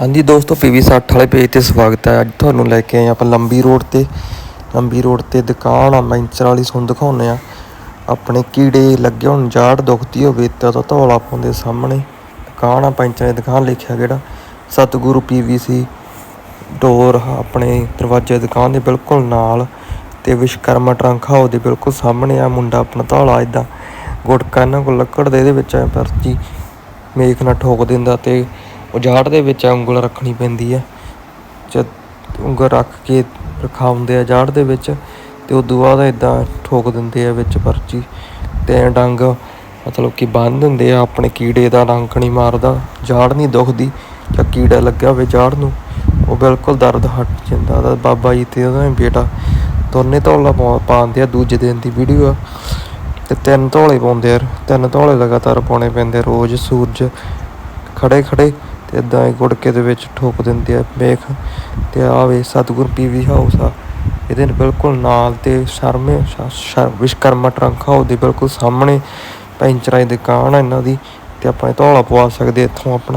ਹਾਂਜੀ ਦੋਸਤੋ ਪੀਵੀ 60 ਵਾਲੇ ਪੇਜ ਤੇ ਸਵਾਗਤ ਹੈ। ਅੱਜ ਤੁਹਾਨੂੰ ਲੈ ਕੇ ਆਏ ਆਪਾਂ ਲੰਬੀ ਰੋਡ ਤੇ। ਲੰਬੀ ਰੋਡ ਤੇ ਦੁਕਾਨ ਆ ਮੈਂਚਰ ਵਾਲੀ ਸੁਣ ਦਿਖਾਉਂਦੇ ਆ ਆਪਣੇ ਕੀੜੇ ਲੱਗੇ ਹੋਣ, ਜਾੜ ਦੁਖਦੀ ਹੋਵੇ ਤਾਂ ਉਹਦਾ ਧੌਲਾ ਪਾਉਂਦੇ ਸਾਹਮਣੇ। ਦੁਕਾਨ ਆ ਪੈਂਚਰ ਦੀ ਦੁਕਾਨ ਲਿਖਿਆ ਕਿਹੜਾ। ਸਤਿਗੁਰੂ ਪੀਵੀਸੀ ਡੋਰ ਆਪਣੇ ਦਰਵਾਜ਼ੇ ਦੁਕਾਨ ਦੇ ਬਿਲਕੁਲ ਨਾਲ। ਤੇ ਵਿਸ਼ਕਰਮਾ ਟਰੰਕ ਹਾਊਸ ਦੇ ਬਿਲਕੁਲ ਸਾਹਮਣੇ ਆ, ਮੁੰਡਾ ਆਪਣਾ ਧੌਲਾ ਇਦਾਂ ਗੁਟਕਾ ਇਹਨਾਂ ਕੋਲ ਲੱਕੜ ਦੇ, ਇਹਦੇ ਵਿੱਚ ਐ ਪਰਚੀ ਮੇਖ ਨਾਲ ਠੋਕ ਦਿੰਦਾ ਤੇ ਉਹ ਉਜਾੜ ਦੇ ਵਿੱਚ ਉਂਗਲ ਰੱਖਣੀ ਪੈਂਦੀ ਹੈ ਜਦ ਉਂਗਲ ਰੱਖ ਕੇ ਰਖਾਉਂਦੇ ਆ ਜਾੜ ਦੇ ਵਿੱਚ, ਤੇ ਉਦੋਂ ਬਾਅਦ ਇਦਾਂ ਠੋਕ ਦਿੰਦੇ ਆ ਵਿੱਚ ਪਰਚੀ। ਤੇ ਡੰਗ, ਮਤਲਬ ਕਿ ਬੰਨ ਦਿੰਦੇ ਆ ਆਪਣੇ ਕੀੜੇ ਦਾ ਡੰਕ ਨਹੀਂ ਮਾਰਦਾ, ਜਾੜ ਨਹੀਂ ਦੁਖਦੀ। ਜਾਂ ਕੀੜਾ ਲੱਗਿਆ ਹੋਵੇ ਜਾੜ ਨੂੰ, ਉਹ ਬਿਲਕੁਲ ਦਰਦ ਹਟ ਜਾਂਦਾ। ਤਾਂ ਬਾਬਾ ਜੀ ਤੇ ਉਹਦਾ ਬੇਟਾ ਦੋਨੇ ਧੌਲਾ ਪਾ- ਪਾਉਂਦੇ ਆ, ਦੂਜੇ ਦਿਨ ਦੀ ਵੀਡੀਓ ਆ। ਤੇ ਤਿੰਨ ਧੌਲੇ ਪਾਉਂਦੇ ਆ, ਤਿੰਨ ਧੌਲੇ ਲਗਾਤਾਰ ਪਾਉਣੇ ਪੈਂਦੇ ਰੋਜ਼ ਸੂਰਜ ਖੜੇ ਖੜੇ। ਤੇ ਇਦਾਂ ਹੀ ਗੁੜਕੇ ਦੇ ਵਿੱਚ ਠੋਕ ਦਿੰਦੇ ਆ, ਵੇਖ ਤੇ ਆਵੇ ਵੇ ਸਤਿਗੁਰ ਪੀਵੀ ਹਾਊਸ ਆ। ਇਹਦੇ ਬਿਲਕੁਲ ਨਾਲ ਤੇ ਸ਼ਰਮੇ ਵਿਸ਼ਕਰਮਾ ਟਰੰਕ ਹਾਊਸ ਦੇ ਬਿਲਕੁਲ ਸਾਹਮਣੇ, ਪੈਂਚਰਾਂ ਦੀ ਦੁਕਾਨ ਆ ਇਹਨਾਂ ਦੀ ਤੇ ਆਪਾਂ ਇਹ ਧੌਲਾ ਪਵਾ ਸਕਦੇ ਇੱਥੋਂ ਆਪਣਾ।